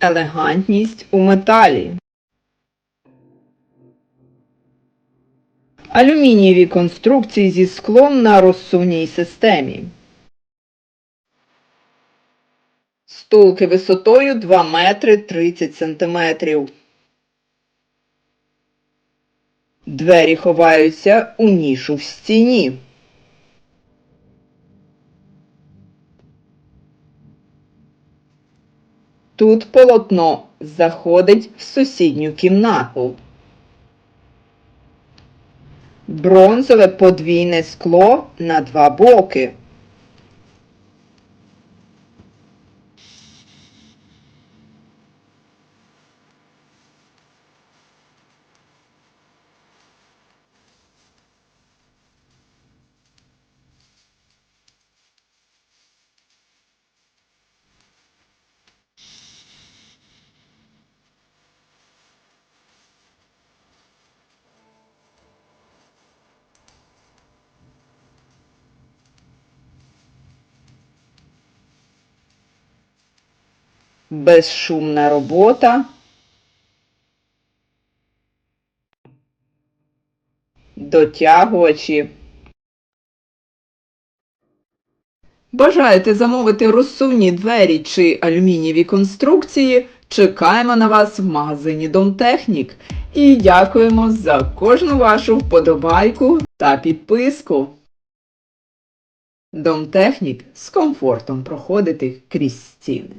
Елегантність у металі. Алюмінієві конструкції зі склом на розсувній системі. Стулки висотою 2 метри 30 сантиметрів. Двері ховаються у нішу в стіні. Тут полотно заходить в сусідню кімнату. Бронзове подвійне скло на два боки. Безшумна робота. Дотягувачі. Бажаєте замовити розсувні двері чи алюмінієві конструкції? Чекаємо на вас в магазині Домтехнік і дякуємо за кожну вашу вподобайку та підписку. Домтехнік з комфортом проходити крізь стіни.